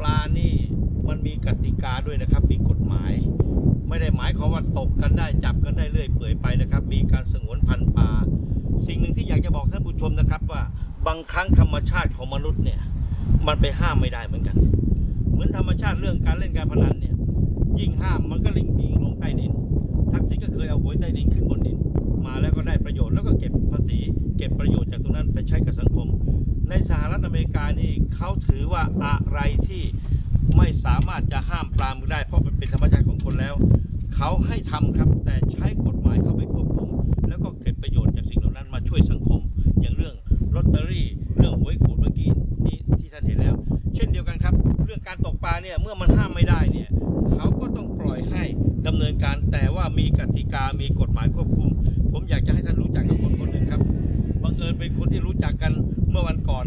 ปลานี่มันมีกติกาด้วยนะครับ มีกฎหมาย ไม่ได้หมายความว่าตกกันได้จับกันได้เรื่อยเปื่อยไปนะครับ มีการสงวนพันธุ์ปลา สิ่งหนึ่งที่อยากจะบอกท่านผู้ชมนะครับว่าบางครั้งธรรมชาติของมนุษย์เนี่ยมันไปห้ามไม่ได้เหมือนกัน เหมือนธรรมชาติเรื่องการเล่นการพนันเนี่ย เขาถือว่าอะไรที่ไม่สามารถจะห้ามปรามได้ เพราะมันเป็นธรรมชาติของคนแล้ว เขาให้ทำครับแต่ใช้กฎหมายเข้าไปควบคุม แล้วก็เก็บประโยชน์จากสิ่งเหล่านั้นมาช่วยสังคม อย่างเรื่องลอตเตอรี่ เรื่องหวยขูดเมื่อกี้นี้ที่ท่านเห็นแล้ว เช่นเดียวกันครับ เรื่องการตกปลาเนี่ยเมื่อมันห้ามไม่ได้เนี่ยเขาก็ต้องปล่อยให้ดำเนินการแต่ว่ามีกติกามีกฎหมายควบคุม ผมอยากจะให้ท่านรู้จักกับคนคนหนึ่งครับบังเอิญเป็นคนที่รู้จักกันเมื่อวันก่อน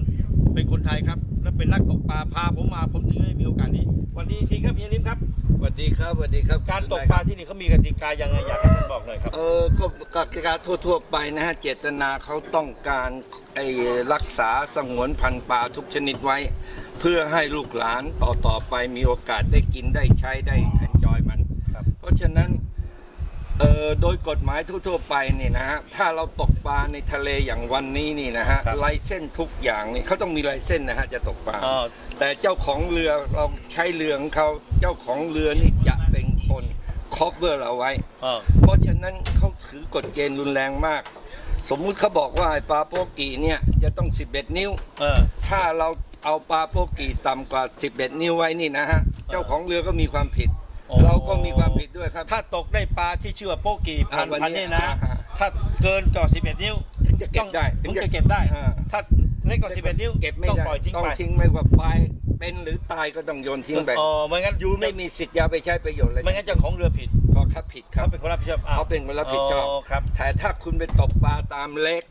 เป็นคนไทยครับ เป็นนักตกปลาพาผมมาผมถึงได้มีโอกาสนี้วันนี้ทีครับเฮียลิมครับ สวัสดีครับสวัสดีครับการตกปลาที่นี่เขามีกติกายังไงอยากให้ท่านบอกหน่อยครับ เออก็กติกาทั่ว ๆ ไปนะฮะเจตนาเขาต้องการไอ้รักษาสงวนพันธุ์ปลาทุกชนิดไว้ เพื่อให้ลูกหลานต่อต่อๆไปมีโอกาสได้กินได้ใช้ได้เอนจอยมันครับเพราะฉะนั้น เออโดยกฎหมายทั่วๆไปนี่นะฮะถ้าเราตกปลาในทะเลอย่างวันนี้นี่นะฮะครับไลเส้นทุกอย่างนี่เขาต้องมีไลเส้นนะฮะจะตกปลา อ๋อ แต่เจ้าของเรือเราใช้เรือของเขาเจ้าของเรือนี่จะเป็นคนคอ v เ r เราไว้อ๋อเพราะฉะนั้นเขาถือกฎเกณฑ์รุนแรงมาก สมมุติเขาบอกว่าไอ้ปลาโปกีเนี่ยจะต้อง 11 นิ้ว เออ ถ้าเราเอาปลาโปกีต่ำกว่า 11 นิ้วไว้นี่นะฮะ เจ้าของเรือก็มีความผิดอ๋อ เราก็มีความผิดด้วยครับ ถ้าตกได้ปลาที่ชื่อว่าโปกีพันอ่าวันพันนี้นี่นะ อ่าถ้าเกินกว่า11 นิ้วถึงจะเก็บได้ถึงจะเก็บได้ อ่า ถ้าเล็กกว่า11 นิ้วเก็บไม่ต้องได้ปล่อยทิ้งต้องไปทิ้งไม่ว่าปลายเป็นหรือตายก็ต้องโยนทิ้งไปอ๋อไม่งั้นยูไม่มีสิทธิ์จะเอาไปใช้ประโยชน์เลยไม่งั้นเจ้าของเรือผิดเพราะครับผิดคเขารับเป็นคนรับผิดชอบอ้วเขาเป็นคนรับผิดชอบ ครับ แต่ถ้าคุณไปตกปลาตามเล็ก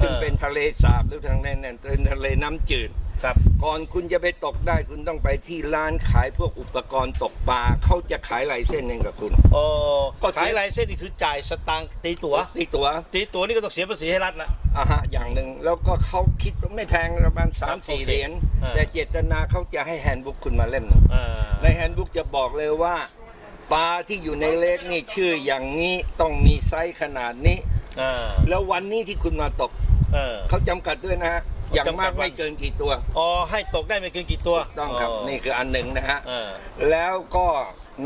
ซึ่งเออ เป็นทะเลสาบหรือทางนั้นเนี่ยเป็นทะเลน้ำจืด ครับ ก่อนคุณจะไปตกได้คุณต้องไปที่ร้านขายพวกอุปกรณ์ตกปลาเขาจะขายลายเส้นเองกับคุณ โอ้ก็เสีย ขายลายเส้นนี่คือจ่ายสตางค์ตีตั๋วนี่ตัวตีตั๋วนี่ก็ต้องเสียภาษีให้รัฐละ อ่าฮะอย่างหนึ่งแล้วก็เขาคิดว่าไม่แพงประมาณสามสี่โอเคเหรียญอ่า แต่เจตนาเขาจะให้แฮนด์บุ๊กคุณมาเล่มหนึ่ง อ่าในแฮนด์บุ๊กจะบอกเลยว่า ปลาที่อยู่ในเล็กนี่ชื่ออย่างนี้ต้องมีไซส์ขนาดนี้ อ่าแล้ววันนี้ที่คุณมาตกเออเขาจำกัดด้วยนะฮะ อย่างมากจำกัดวันไม่เกินกี่ตัวอ๋อให้ตกได้ไม่เกินกี่ตัวต้องครับนี่คืออันหนึ่งนะฮะเออแล้วก็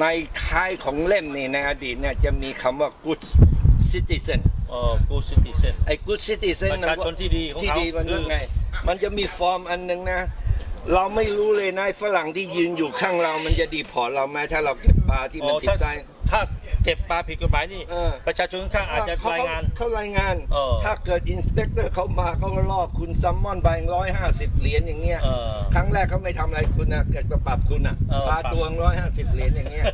ในท้ายของเล่มนี่ในอดีตเนี่ยจะมีคำว่า good citizen อ๋อกูซิตี้เซนไอ้ good citizen ประชาชนที่ดีของที่เขาดีมันคืว่าอไง มันจะมีฟอร์มอันหนึ่งนะเราไม่รู้เลยนะไอ้ฝรั่งที่ยืนอยู่ข้างเรา มันจะดีพอร์ตเราไหมถ้าเราเก็บปลาที่มันอ๋อผิดถ้าไซส์ถ้า เก็บปลาผิดกฎหมายนี่ เออ ประชาชนข้างๆอาจจะเขรายงาน เขเขารายงาน เออถ้าเกิดอินสเปกเตอร์เขามาเขาก็ลอกคุณซัมมอนใบร้อยห้าสิบเหรียญอย่างเงี้ย เออครั้งแรกเขาไม่ทำอะไรคุณนะเกิดมาปรับคุณอะเออปลาปรับตัวร้อยห้าสิบเหรียญอย่างเงี้ย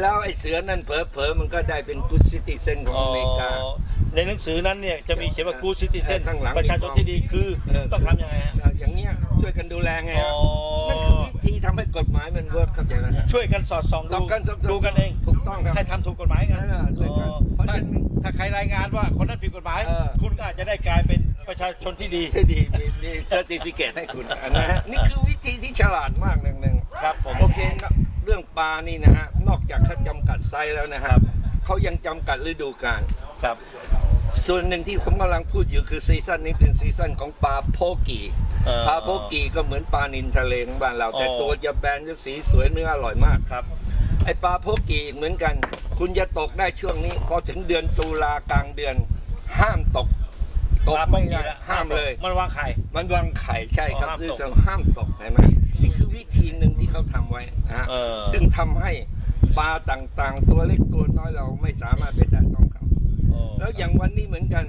แล้วไอ้เสือนั่นเผลอๆมันก็ได้เป็นกุดซิติเซนของอเมริกา อ๋อในหนังสือนั้นเนี่ยจะมีเขียนว่ากูซิตี้เซนข้างหลัง ประชาชนที่ดีคือเออต้องทำยังไงฮะ อย่างเงี้ยช่วยกันดูแลไงอ๋ฮะอนั่ เวิร์กเข้าใจไหมฮะช่วยกันสอดส่องสดูองกันสองดูกันเองถูกต้องครับให้ทำถูกกฎหมายกันเออด้วยกันอ๋อเพราะถ้าฉะนั้นถ้าใครรายงานว่าคนนั้นผิดกฎหมาย เออ คุณก็อาจจะได้กลายเป็นประชาชนที่ดี ที่ดีมีมีเซอร์ติฟิเคตให้คุณนะฮะนี่คือวิธีที่ฉลาดมากหนึ่งหนึ่งครับผม โอเคนะเรื่องปลานี่นะฮะนอกจากเขาจำกัดไซส์แล้วนะครับเขายังจำกัดฤดูกาล ครับ ส่วนหนึ่งที่ผมกำลังพูดอยู่คือซีซั่นนี้เป็นซีซั่นของปลาโพกีเอ่อ ปลาโพกีก็เหมือนปลานินทะเลของบ้านเรา แต่อ๋อ ตัวจะแบนจะสีสวยเนื้ออร่อยมาก ครับ ไอปลาโพกีเหมือนกัน คุณจะตกได้ช่วงนี้ พอถึงเดือนตุลากลางเดือน ห้ามตก ตกไม่ได้ห้ามเลย มันวางไข่ มันวางไข่ใช่ครับอ๋อห้ามตก คือสั่งห้ามตกเห็นไหมนี่คือวิธีหนึ่งที่เขาทำไว้นะฮะ เออซึ่งทำให้ปลาต่างๆ ตัวเล็กตัวน้อยเราไม่สามารถไปแตะต้องเขาอ๋อ แล้วอย่างวันนี้เหมือนกัน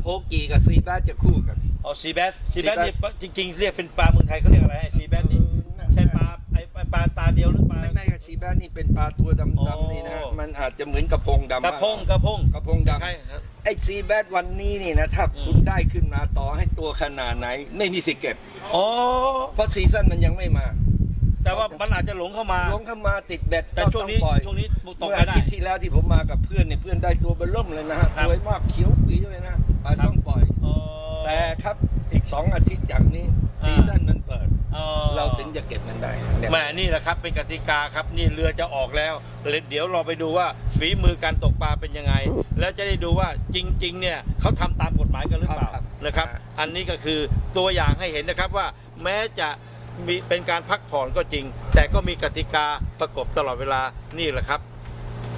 โพกีกับซีแบดจะคู่กัน อ๋อซีแบสซีแบสซีแบสนี่จริงๆ เรียกเป็นปลาเมืองไทยเขาเรียกอะไรไอ้ซีแบสนี่ใช่ปลาไอ้ไอ้ปลาตาเดียวหรือปลา ไม่ไม่กับซีแบดนี่เป็นปลาตัวอ๋อดำๆนี่นะมันอาจจะเหมือนกระพงดำกระพงกระพงกระพงดำ ใช่ครับ ไอ้ซีแบดวันนี้นี่นะถ้าคุณอืมได้ขึ้นมาต่อให้ตัวขนาดไหน ไม่มีสิทธิ์เก็บ อ๋อเพราะซีซั่นมันยังไม่มา แต่ว่ามันอาจจะหลงเข้ามาลงเข้ามาติดเบ็ดแต่ก็ช่วงต้องนี้ปล่อยช่วงนี้ตกเมื่อไม่อาได้ ทิตย์ที่แล้วที่ผมมากับเพื่อนเนี่ยเพื่อนได้ตัวเบลล่มเลยนะฮะครับสวยมากเขียวปีเลยนะอะครับ ต้องปล่อยอ๋อแต่ครับอีกสองอาทิตย์จากนี้อ่า ซีซั่นมันเปิดอ๋อเราถึงจะเก็บเก็บมันได้เนี่ยแหม่นี่แหละครับ เป็นกติกาครับ นี่เรือจะออกแล้วเดี๋ยวเราไปดูว่าฝีมือการตกปลาเป็นยังไง แล้วจะได้ดูว่าจริง ๆ เนี่ยเขาทำตามกฎหมายกันหรือเปล่านะครับ อันนี้ก็คือตัวอย่างให้เห็นนะครับว่าแม้จะ มีเป็นการพักผ่อนก็จริง แต่ก็มีกติกาประกบตลอดเวลานี่แหละครับ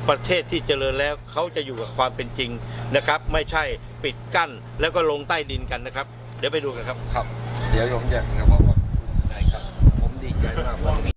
ประเทศที่เจริญแล้วเขาจะอยู่กับความเป็นจริงนะครับ ไม่ใช่ปิดกั้นแล้วก็ลงใต้ดินกันนะครับ เดี๋ยวไปดูกันครับ ครับ เดี๋ยวผมอยากจะบอกว่าได้ครับ ผมดีใจมากวันนี้